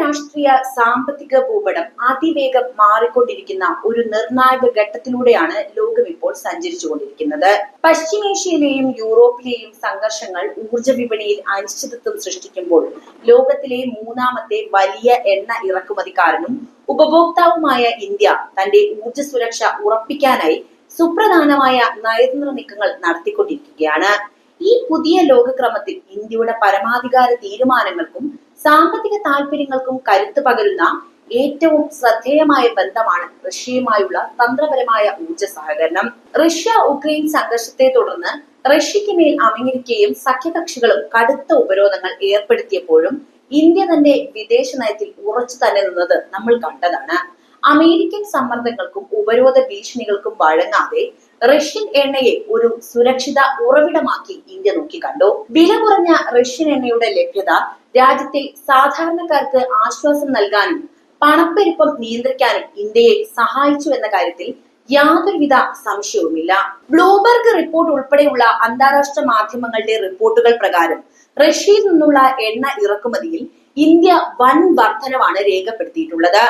രാഷ്ട്രീയ സാമ്പത്തിക ഭൂപടം അതിവേഗം മാറിക്കൊണ്ടിരിക്കുന്ന ഒരു നിർണായക ഘട്ടത്തിലൂടെയാണ് ലോകം ഇപ്പോൾ സഞ്ചരിച്ചുകൊണ്ടിരിക്കുന്നത്. പശ്ചിമേഷ്യയിലെയും യൂറോപ്പിലെയും സംഘർഷങ്ങൾ ഊർജ വിപണിയിൽ അനിശ്ചിതത്വം സൃഷ്ടിക്കുമ്പോൾ ലോകത്തിലെ മൂന്നാമത്തെ വലിയ എണ്ണ ഇറക്കുമതിക്കാരനും ഉപഭോക്താവുമായ ഇന്ത്യ തന്റെ ഊർജ സുരക്ഷ ഉറപ്പിക്കാനായി സുപ്രധാനമായ നയതന്ത്ര നീക്കങ്ങൾ നടത്തിക്കൊണ്ടിരിക്കുകയാണ്. ഈ പുതിയ ലോകക്രമത്തിൽ ഇന്ത്യയുടെ പരമാധികാര തീരുമാനങ്ങൾക്കും സാമ്പത്തിക താല്പര്യങ്ങൾക്കും കരുത്ത് പകരുന്ന ഏറ്റവും ശ്രദ്ധേയമായ ബന്ധമാണ് റഷ്യയുമായുള്ള തന്ത്രപരമായ ഊർജ സഹകരണം റഷ്യ ഉക്രൈൻ സംഘർഷത്തെ തുടർന്ന് റഷ്യക്ക് മേൽ അമേരിക്കയും സഖ്യകക്ഷികളും കടുത്ത ഉപരോധങ്ങൾ ഏർപ്പെടുത്തിയപ്പോഴും ഇന്ത്യ തന്റെ വിദേശ നയത്തിൽ ഉറച്ചു തന്നെ നിന്നത് നമ്മൾ കണ്ടതാണ്. അമേരിക്കൻ സമ്മർദ്ദങ്ങൾക്കും ഉപരോധ ഭീഷണികൾക്കും വഴങ്ങാതെ റഷ്യൻ എണ്ണയെ ഒരു സുരക്ഷിത ഉറവിടമാക്കി ഇന്ത്യ നോക്കിക്കണ്ടു വില കുറഞ്ഞ റഷ്യൻ എണ്ണയുടെ ലഭ്യത രാജ്യത്തെ സാധാരണക്കാർക്ക് ആശ്വാസം നൽകാനും പണപ്പെരുപ്പം നിയന്ത്രിക്കാനും ഇന്ത്യയെ സഹായിച്ചു എന്ന കാര്യത്തിൽ യാതൊരുവിധ സംശയവുമില്ല. ബ്ലൂബർഗ് റിപ്പോർട്ട് ഉൾപ്പെടെയുള്ള അന്താരാഷ്ട്ര മാധ്യമങ്ങളുടെ റിപ്പോർട്ടുകൾ പ്രകാരം റഷ്യയിൽ നിന്നുള്ള എണ്ണ ഇറക്കുമതിയിൽ ഇന്ത്യ വൻ വർധനവാണ് രേഖപ്പെടുത്തിയിട്ടുള്ളത്.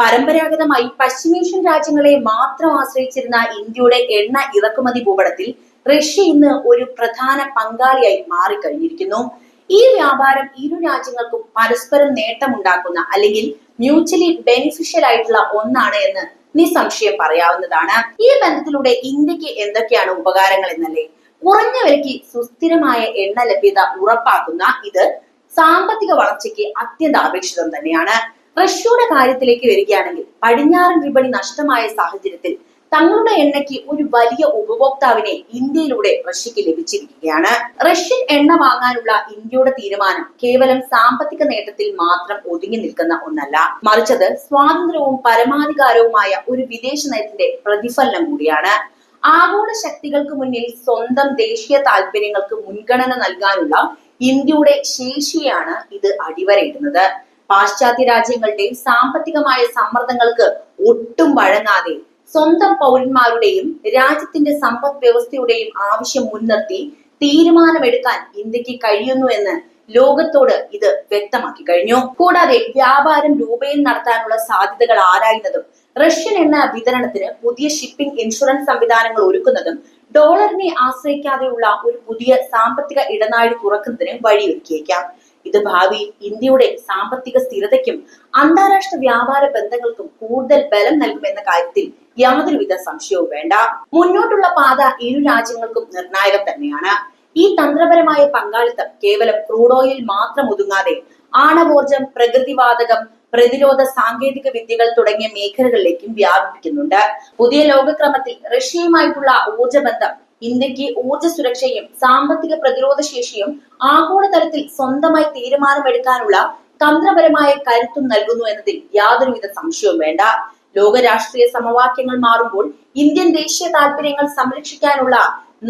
പരമ്പരാഗതമായി പശ്ചിമേഷ്യൻ രാജ്യങ്ങളെ മാത്രം ആശ്രയിച്ചിരുന്ന ഇന്ത്യയുടെ എണ്ണ ഇറക്കുമതി ഭൂപടത്തിൽ റഷ്യ ഇന്ന് ഒരു പ്രധാന പങ്കാളിയായി മാറിക്കഴിഞ്ഞിരിക്കുന്നു. ഈ വ്യാപാരം ഇരു രാജ്യങ്ങൾക്കും പരസ്പരം നേട്ടമുണ്ടാക്കുന്ന അല്ലെങ്കിൽ മ്യൂച്വലി ബെനിഫിഷ്യൽ ആയിട്ടുള്ള ഒന്നാണ് എന്ന് നിസ്സംശയം പറയാവുന്നതാണ്. ഈ ബന്ധത്തിലൂടെ ഇന്ത്യയ്ക്ക് എന്തൊക്കെയാണ് ഉപകാരങ്ങൾ എന്നല്ലേ? കുറഞ്ഞ വിലയ്ക്ക് സുസ്ഥിരമായ എണ്ണ ലഭ്യത ഉറപ്പാക്കുന്ന ഇത് സാമ്പത്തിക വളർച്ചയ്ക്ക് അത്യന്താപേക്ഷിതം തന്നെയാണ്. റഷ്യയുടെ കാര്യത്തിലേക്ക് വരികയാണെങ്കിൽ പടിഞ്ഞാറൻ വിപണി നഷ്ടമായ സാഹചര്യത്തിൽ തങ്ങളുടെ എണ്ണയ്ക്ക് ഒരു വലിയ ഉപഭോക്താവിനെ ഇന്ത്യയിലൂടെ റഷ്യക്ക് ലഭിച്ചിരിക്കുകയാണ്. റഷ്യൻ എണ്ണ വാങ്ങാനുള്ള ഇന്ത്യയുടെ തീരുമാനം കേവലം സാമ്പത്തിക നേട്ടത്തിൽ മാത്രം ഒതുങ്ങി നിൽക്കുന്ന ഒന്നല്ല. മറിച്ചത് സ്വാതന്ത്ര്യവും പരമാധികാരവുമായ ഒരു വിദേശ നയത്തിന്റെ പ്രതിഫലനം കൂടിയാണ്. ആഗോള ശക്തികൾക്ക് മുന്നിൽ സ്വന്തം ദേശീയ താല്പര്യങ്ങൾക്ക് മുൻഗണന നൽകാനുള്ള ഇന്ത്യയുടെ ശേഷിയാണ് ഇത് അടിവരയിടുന്നത്. പാശ്ചാത്യ രാജ്യങ്ങളുടെയും സാമ്പത്തികമായ സമ്മർദ്ദങ്ങൾക്ക് ഒട്ടും വഴങ്ങാതെ സ്വന്തം പൗരന്മാരുടെയും രാജ്യത്തിന്റെ സമ്പദ് വ്യവസ്ഥയുടെയും ആവശ്യം മുൻനിർത്തി തീരുമാനമെടുക്കാൻ ഇന്ത്യയ്ക്ക് കഴിയുന്നു എന്ന് ലോകത്തോട് ഇത് വ്യക്തമാക്കി കഴിഞ്ഞു. കൂടാതെ വ്യാപാരം രൂപയിൽ നടത്താനുള്ള സാധ്യതകൾ ആരായുന്നതും റഷ്യൻ എണ്ണ വിതരണത്തിന് പുതിയ ഷിപ്പിംഗ് ഇൻഷുറൻസ് സംവിധാനങ്ങൾ ഒരുക്കുന്നതും ഡോളറിനെ ആശ്രയിക്കാതെയുള്ള ഒരു പുതിയ സാമ്പത്തിക ഇടനാഴി തുറക്കുന്നതിന് വഴിയൊരുക്കിയേക്കാം. ഇത് ഭാവിയിൽ ഇന്ത്യയുടെ സാമ്പത്തിക സ്ഥിരതയ്ക്കും അന്താരാഷ്ട്ര വ്യാപാര ബന്ധങ്ങൾക്കും കൂടുതൽ ബലം നൽകുമെന്ന കാര്യത്തിൽ യാതൊരുവിധ സംശയവും വേണ്ട. മുന്നോട്ടുള്ള പാത ഇരു രാജ്യങ്ങൾക്കും നിർണായകം തന്നെയാണ്. ഈ തന്ത്രപരമായ പങ്കാളിത്തം കേവലം ക്രൂഡ് ഓയിൽ മാത്രം ഒതുങ്ങാതെ ആണവോർജം പ്രകൃതിവാതകം പ്രതിരോധ സാങ്കേതിക വിദ്യകൾ തുടങ്ങിയ മേഖലകളിലേക്കും വ്യാപിപ്പിക്കുന്നുണ്ട്. പുതിയ ലോകക്രമത്തിൽ റഷ്യയുമായിട്ടുള്ള ഊർജബന്ധം ഇന്ത്യയ്ക്ക് ഊർജ സുരക്ഷയും സാമ്പത്തിക പ്രതിരോധ ശേഷിയും ആഗോളതലത്തിൽ സ്വന്തമായി തീരുമാനമെടുക്കാനുള്ള തന്ത്രപരമായ കരുത്തും നൽകുന്നു എന്നതിൽ യാതൊരുവിധ സംശയവും വേണ്ട. ലോക രാഷ്ട്രീയ സമവാക്യങ്ങൾ മാറുമ്പോൾ ഇന്ത്യൻ ദേശീയ താല്പര്യങ്ങൾ സംരക്ഷിക്കാനുള്ള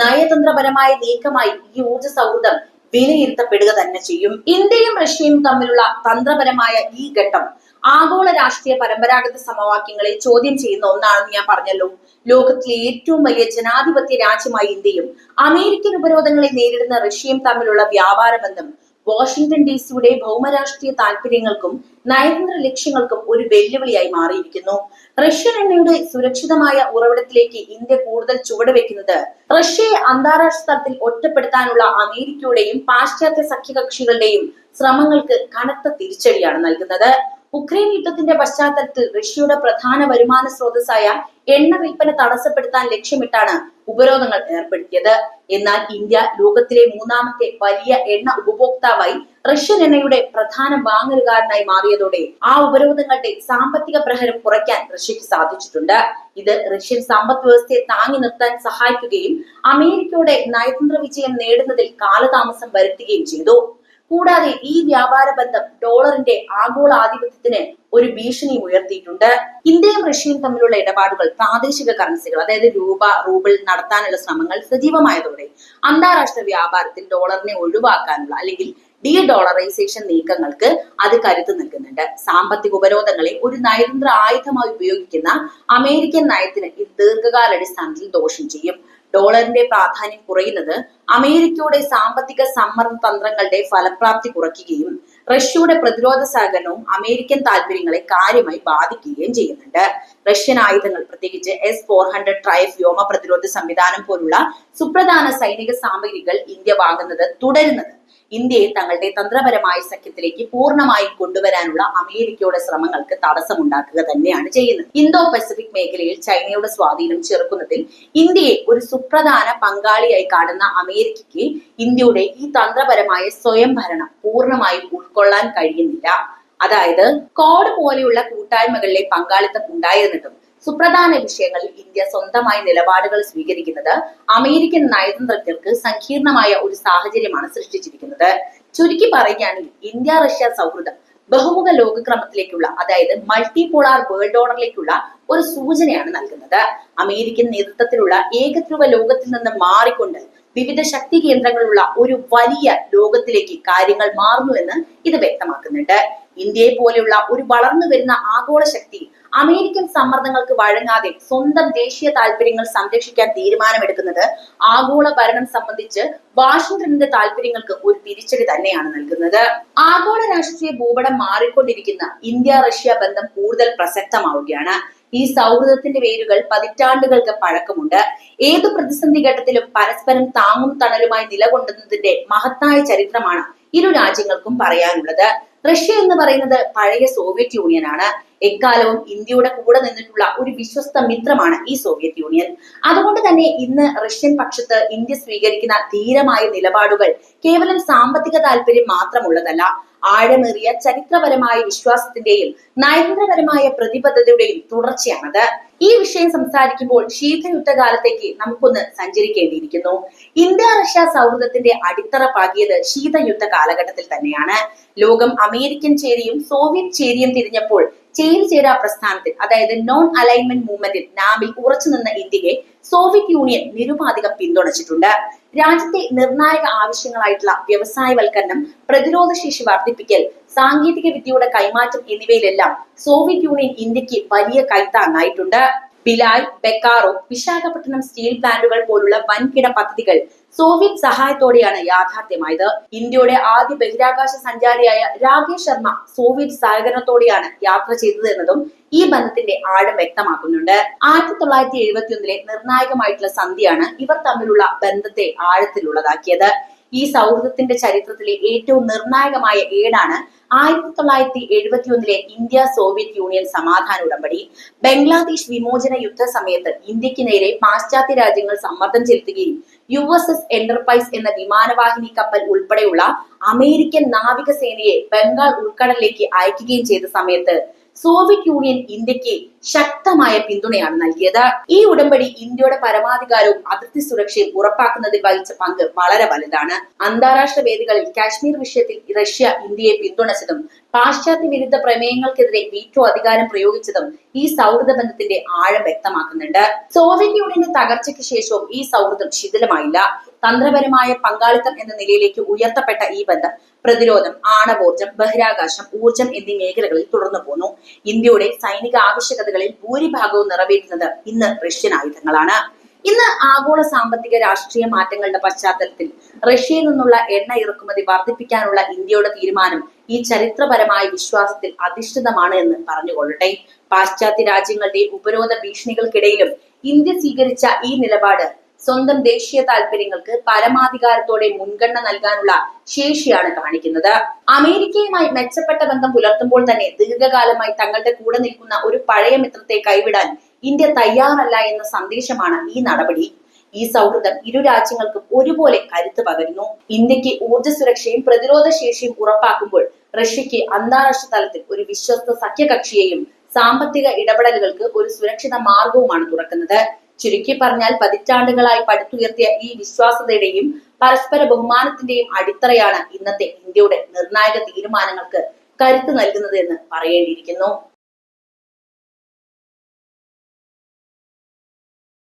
നയതന്ത്രപരമായ നീക്കമായി ഈ ഊർജ സൗഹൃദം വിലയിരുത്തപ്പെടുക തന്നെ ചെയ്യും. ഇന്ത്യയും റഷ്യയും തമ്മിലുള്ള തന്ത്രപരമായ ഈ ഘട്ടം ആഗോള രാഷ്ട്രീയ പരമ്പരാഗത സമവാക്യങ്ങളെ ചോദ്യം ചെയ്യുന്ന ഒന്നാണെന്ന് ഞാൻ പറഞ്ഞല്ലോ. ലോകത്തിലെ ഏറ്റവും വലിയ ജനാധിപത്യ രാജ്യമായ ഇന്ത്യയും അമേരിക്കൻ ഉപരോധങ്ങളെ നേരിടുന്ന റഷ്യയും തമ്മിലുള്ള വ്യാപാര ബന്ധം വാഷിംഗ്ടൺ ഡി സിയുടെ ഭൗമരാഷ്ട്രീയ താല്പര്യങ്ങൾക്കും നയതന്ത്ര ലക്ഷ്യങ്ങൾക്കും ഒരു വെല്ലുവിളിയായി മാറിയിരിക്കുന്നു. റഷ്യൻ എണ്ണയുടെ സുരക്ഷിതമായ ഉറവിടത്തിലേക്ക് ഇന്ത്യ കൂടുതൽ ചുവടുവെക്കുന്നത് റഷ്യയെ അന്താരാഷ്ട്ര തലത്തിൽ ഒറ്റപ്പെടുത്താനുള്ള അമേരിക്കയുടെയും പാശ്ചാത്യ സഖ്യകക്ഷികളുടെയും ശ്രമങ്ങൾക്ക് കനത്ത തിരിച്ചടിയാണ് നൽകുന്നത്. ഉക്രൈൻ യുദ്ധത്തിന്റെ പശ്ചാത്തലത്തിൽ റഷ്യയുടെ പ്രധാന വരുമാന സ്രോതസ്സായ എണ്ണ വിൽപ്പന തടസ്സപ്പെടുത്താൻ ലക്ഷ്യമിട്ടാണ് ഉപരോധങ്ങൾ ഏർപ്പെടുത്തിയത്. എന്നാൽ ഇന്ത്യ ലോകത്തിലെ മൂന്നാമത്തെ വലിയ എണ്ണ ഉപഭോക്താവായി റഷ്യൻ എണ്ണയുടെ പ്രധാന വാങ്ങലുകാരനായി മാറിയതോടെ ആ ഉപരോധങ്ങളുടെ സാമ്പത്തിക പ്രഹരം കുറയ്ക്കാൻ റഷ്യക്ക് സാധിച്ചിട്ടുണ്ട്. ഇത് റഷ്യൻ സമ്പദ് വ്യവസ്ഥയെ താങ്ങി നിർത്താൻ സഹായിക്കുകയും അമേരിക്കയുടെ നയതന്ത്ര വിജയം നേടുന്നതിൽ കാലതാമസം വരുത്തുകയും ചെയ്തു. കൂടാതെ ഈ വ്യാപാര ബന്ധം ഡോളറിന്റെ ആഗോള ആധിപത്യത്തിന് ഒരു ഭീഷണി ഉയർത്തിയിട്ടുണ്ട്. ഇന്ത്യയും റഷ്യയും തമ്മിലുള്ള ഇടപാടുകൾ പ്രാദേശിക കറൻസികൾ അതായത് രൂപ റൂബിൾ നടത്താനുള്ള ശ്രമങ്ങൾ സജീവമായതോടെ അന്താരാഷ്ട്ര വ്യാപാരത്തിൽ ഡോളറിനെ ഒഴിവാക്കാനുള്ള അല്ലെങ്കിൽ ഡി ഡോളറൈസേഷൻ നീക്കങ്ങൾക്ക് അത് കരുത്ത് നൽകുന്നുണ്ട് സാമ്പത്തിക ഉപരോധങ്ങളെ ഒരു നയതന്ത്ര ആയുധമായി ഉപയോഗിക്കുന്ന അമേരിക്കൻ നയത്തിന് ഇത് ദീർഘകാലാടിസ്ഥാനത്തിൽ ദോഷം ചെയ്യും. ഡോളറിന്റെ പ്രാധാന്യം കുറയുന്നത് അമേരിക്കയുടെ സാമ്പത്തിക സമ്മർദ്ദ തന്ത്രങ്ങളുടെ ഫലപ്രാപ്തി കുറയ്ക്കുകയും റഷ്യയുടെ പ്രതിരോധ സഹകരണവും അമേരിക്കൻ താൽപര്യങ്ങളെ കാര്യമായി ബാധിക്കുകയും ചെയ്യുന്നുണ്ട്. റഷ്യൻ ആയുധങ്ങൾ പ്രത്യേകിച്ച് എസ് ഫോർ ഹൺഡ്രഡ് ട്രൈഫ് വ്യോമ പ്രതിരോധ സംവിധാനം പോലുള്ള സുപ്രധാന സൈനിക സാമഗ്രികൾ ഇന്ത്യ വാങ്ങുന്നത് തുടരുന്നത്. ഇന്ത്യയെ തങ്ങളുടെ തന്ത്രപരമായ സഖ്യത്തിലേക്ക് പൂർണമായി കൊണ്ടുവരാനുള്ള അമേരിക്കയുടെ ശ്രമങ്ങൾക്ക് തടസ്സമുണ്ടാക്കുക തന്നെയാണ് ചെയ്യുന്നത്. ഇന്തോ പസഫിക് മേഖലയിൽ ചൈനയുടെ സ്വാധീനം ചെറുക്കുന്നതിൽ ഇന്ത്യയെ ഒരു സുപ്രധാന പങ്കാളിയായി കാണുന്ന അമേരിക്കയ്ക്ക് ഇന്ത്യയുടെ ഈ തന്ത്രപരമായ സ്വയംഭരണം പൂർണമായി ഉൾക്കൊള്ളാൻ കഴിയുന്നില്ല. അതായത് കോഡ് പോലെയുള്ള കൂട്ടായ്മകളിലെ പങ്കാളിത്തം ഉണ്ടായിരുന്നിട്ടും സുപ്രധാന വിഷയങ്ങളിൽ ഇന്ത്യ സ്വന്തമായി നിലപാടുകൾ സ്വീകരിക്കുന്നത് അമേരിക്കൻ നയതന്ത്രജ്ഞർക്ക് സങ്കീർണമായ ഒരു സാഹചര്യമാണ് സൃഷ്ടിച്ചിരിക്കുന്നത്. ചുരുക്കി പറയുകയാണെങ്കിൽ ഇന്ത്യ റഷ്യ സൗഹൃദം ബഹുമുഖ ലോകക്രമത്തിലേക്കുള്ള അതായത് മൾട്ടി പോളാർ വേൾഡ് ഓർഡറിലേക്കുള്ള ഒരു സൂചനയാണ് നൽകുന്നത്. അമേരിക്കൻ നേതൃത്വത്തിലുള്ള ഏകധ്രുവ ലോകത്തിൽ നിന്ന് മാറിക്കൊണ്ട് വിവിധ ശക്തി കേന്ദ്രങ്ങളുള്ള ഒരു വലിയ ലോകത്തിലേക്ക് കാര്യങ്ങൾ മാറുന്നു എന്ന് ഇത് വ്യക്തമാക്കുന്നുണ്ട്. ഇന്ത്യയെ പോലെയുള്ള ഒരു വളർന്നു വരുന്ന ആഗോള ശക്തി അമേരിക്കൻ സമ്മർദ്ദങ്ങൾക്ക് വഴങ്ങാതെ സ്വന്തം ദേശീയ താല്പര്യങ്ങൾ സംരക്ഷിക്കാൻ തീരുമാനമെടുക്കുന്നത് ആഗോള ഭരണം സംബന്ധിച്ച് വാഷിംഗ്ടണിന്റെ താല്പര്യങ്ങൾക്ക് ഒരു തിരിച്ചടി തന്നെയാണ് നൽകുന്നത്. ആഗോള രാഷ്ട്രീയ ഭൂപടം മാറിക്കൊണ്ടിരിക്കുന്ന ഇന്ത്യ റഷ്യ ബന്ധം കൂടുതൽ പ്രസക്തമാവുകയാണ്. ഈ സൗഹൃദത്തിന്റെ വേരുകൾ പതിറ്റാണ്ടുകൾക്ക് പഴക്കമുണ്ട്. ഏതു പ്രതിസന്ധി ഘട്ടത്തിലും പരസ്പരം താങ്ങും തണലുമായി നിലകൊണ്ടുന്നതിന്റെ മഹത്തായ ചരിത്രമാണ് ഇരു രാജ്യങ്ങൾക്കും പറയാനുള്ളത്. റഷ്യ എന്ന് പറയുന്നത് പഴയ സോവിയറ്റ് യൂണിയൻ ആണ്. എക്കാലവും ഇന്ത്യയുടെ കൂടെ നിന്നിട്ടുള്ള ഒരു വിശ്വസ്ത മിത്രമാണ് ഈ സോവിയറ്റ് യൂണിയൻ. അതുകൊണ്ട് തന്നെ ഇന്ന് റഷ്യൻ പക്ഷത്ത് ഇന്ത്യ സ്വീകരിക്കുന്ന ധീരമായ നിലപാടുകൾ കേവലം സാമ്പത്തിക താല്പര്യം മാത്രമുള്ളതല്ല ആഴമേറിയ ചരിത്രപരമായ വിശ്വാസത്തിന്റെയും നയതന്ത്രപരമായ പ്രതിബദ്ധതയുടെയും തുടർച്ചയാണത്. ഈ വിഷയം സംസാരിക്കുമ്പോൾ ശീതയുദ്ധകാലത്തേക്ക് നമുക്കൊന്ന് സഞ്ചരിക്കേണ്ടിയിരിക്കുന്നു. ഇന്ത്യ റഷ്യ സൗഹൃദത്തിന്റെ അടിത്തറ പാകിയത് ശീതയുദ്ധ കാലഘട്ടത്തിൽ തന്നെയാണ്. ലോകം അമേരിക്കൻ ചേരിയും സോവിയറ്റ് ചേരിയും തിരിഞ്ഞപ്പോൾ ചേരി ചേരാ പ്രസ്ഥാനത്തിൽ അതായത് നോൺ അലൈൻമെന്റ് മൂവ്മെന്റിൽ നാമിൽ ഉറച്ചു നിന്ന ഇന്ത്യയെ സോവിയറ്റ് യൂണിയൻ നിരുപാധികം പിന്തുണച്ചിട്ടുണ്ട്. രാജ്യത്തെ നിർണായക ആവശ്യങ്ങളായിട്ടുള്ള വ്യവസായവൽക്കരണം പ്രതിരോധ ശേഷി വർദ്ധിപ്പിക്കൽ സാങ്കേതിക വിദ്യയുടെ കൈമാറ്റം എന്നിവയിലെല്ലാം സോവിയറ്റ് യൂണിയൻ ഇന്ത്യയ്ക്ക് വലിയ കൈത്താങ്ങായിട്ടുണ്ട്. ബിലായ് ബെക്കാറോ വിശാഖപട്ടണം സ്റ്റീൽ പ്ലാന്റുകൾ പോലുള്ള വൻകിട പദ്ധതികൾ സോവിയറ്റ് സഹായത്തോടെയാണ് യാഥാർത്ഥ്യമായത്. ഇന്ത്യയുടെ ആദ്യ ബഹിരാകാശ സഞ്ചാരിയായ രാകേഷ് ശർമ്മ സോവിയറ്റ് സഹകരണത്തോടെയാണ് യാത്ര ചെയ്തത് എന്നതും ഈ ബന്ധത്തിന്റെ ആഴം വ്യക്തമാക്കുന്നുണ്ട്. ആയിരത്തി തൊള്ളായിരത്തി എഴുപത്തി ഒന്നിലെ നിർണായകമായിട്ടുള്ള സന്ധിയാണ് ഇവർ തമ്മിലുള്ള ബന്ധത്തെ ആഴത്തിലുള്ളതാക്കിയത്. ഈ സൗഹൃദത്തിന്റെ ചരിത്രത്തിലെ ഏറ്റവും നിർണായകമായ ഏടാണ് ആയിരത്തി തൊള്ളായിരത്തി എഴുപത്തി ഒന്നിലെ ഇന്ത്യ സോവിയറ്റ് യൂണിയൻ സമാധാന ഉടമ്പടി. ബംഗ്ലാദേശ് വിമോചന യുദ്ധ സമയത്ത് ഇന്ത്യയ്ക്ക് നേരെ പാശ്ചാത്യ രാജ്യങ്ങൾ സമ്മർദ്ദം ചെലുത്തുകയും യു എസ് എസ് എന്റർപ്രൈസ് എന്ന വിമാനവാഹിനി കപ്പൽ ഉൾപ്പെടെയുള്ള അമേരിക്കൻ നാവികസേനയെ ബംഗാൾ ഉൾക്കടലിലേക്ക് അയക്കുകയും ചെയ്ത സമയത്ത് സോവിയറ്റ് യൂണിയൻ ഇന്ത്യയ്ക്ക് ശക്തമായ പിന്തുണയാണ് നൽകിയത്. ഈ ഉടമ്പടി ഇന്ത്യയുടെ പരമാധികാരവും അതിർത്തി സുരക്ഷയും ഉറപ്പാക്കുന്നതിൽ വഹിച്ച പങ്ക് വളരെ വലുതാണ്. അന്താരാഷ്ട്ര വേദികളിൽ കാശ്മീർ വിഷയത്തിൽ റഷ്യ ഇന്ത്യയെ പിന്തുണച്ചതും പാശ്ചാത്യ വിരുദ്ധ പ്രമേയങ്ങൾക്കെതിരെ വീറ്റോ അധികാരം പ്രയോഗിച്ചതും ഈ സൗഹൃദ ബന്ധത്തിന്റെ ആഴം വ്യക്തമാക്കുന്നുണ്ട്. സോവിയറ്റ് യൂണിയന്റെ തകർച്ചയ്ക്ക് ശേഷവും ഈ സൗഹൃദം ശിഥിലമായില്ല. തന്ത്രപരമായ പങ്കാളിത്തം എന്ന നിലയിലേക്ക് ഉയർത്തപ്പെട്ട ഈ ബന്ധം പ്രതിരോധം ആണവോർജം ബഹിരാകാശം ഊർജം എന്നീ മേഖലകളിൽ തുടർന്നു പോന്നു. ഇന്ത്യയുടെ സൈനിക ആവശ്യകതകളിൽ ഭൂരിഭാഗവും നിറവേറ്റുന്നത് ഇന്ന് റഷ്യൻ ആയുധങ്ങളാണ്. ഇന്ന് ആഗോള സാമ്പത്തിക രാഷ്ട്രീയ മാറ്റങ്ങളുടെ പശ്ചാത്തലത്തിൽ റഷ്യയിൽ നിന്നുള്ള എണ്ണ ഇറക്കുമതി വർദ്ധിപ്പിക്കാനുള്ള ഇന്ത്യയുടെ തീരുമാനം ഈ ചരിത്രപരമായ വിശ്വാസത്തിൽ അധിഷ്ഠിതമാണ് എന്ന് പറഞ്ഞുകൊള്ളട്ടെ. പാശ്ചാത്യ രാജ്യങ്ങളുടെ ഉപരോധ ഭീഷണികൾക്കിടയിലും ഇന്ത്യ സ്വീകരിച്ച ഈ നിലപാട് സ്വന്തം ദേശീയ താല്പര്യങ്ങൾക്ക് പരമാധികാരത്തോടെ മുൻഗണന നൽകാനുള്ള ശേഷിയാണ് കാണിക്കുന്നത്. അമേരിക്കയുമായി മെച്ചപ്പെട്ട ബന്ധം പുലർത്തുമ്പോൾ തന്നെ ദീർഘകാലമായി തങ്ങളുടെ കൂടെ നിൽക്കുന്ന ഒരു പഴയ മിത്രത്തെ കൈവിടാൻ ഇന്ത്യ തയ്യാറല്ല എന്ന സന്ദേശമാണ് ഈ നടപടി. ഈ സൗഹൃദം ഇരു രാജ്യങ്ങൾക്കും ഒരുപോലെ കരുത്ത് പകരുന്നു. ഇന്ത്യയ്ക്ക് ഊർജ സുരക്ഷയും പ്രതിരോധ ശേഷിയും ഉറപ്പാക്കുമ്പോൾ റഷ്യക്ക് അന്താരാഷ്ട്ര തലത്തിൽ ഒരു വിശ്വസ്ത സഖ്യകക്ഷിയെയും സാമ്പത്തിക ഇടപെടലുകൾക്ക് ഒരു സുരക്ഷിത മാർഗവുമാണ് തുറക്കുന്നത്. ചുരുക്കി പറഞ്ഞാൽ പതിറ്റാണ്ടുകളായി പടുത്തുയർത്തിയ ഈ വിശ്വാസതയുടെയും പരസ്പര ബഹുമാനത്തിന്റെയും അടിത്തറയാണ് ഇന്നത്തെ ഇന്ത്യയുടെ നിർണായക തീരുമാനങ്ങൾക്ക് കരുത്ത് നൽകുന്നത് എന്ന് പറയേണ്ടിയിരിക്കുന്നു.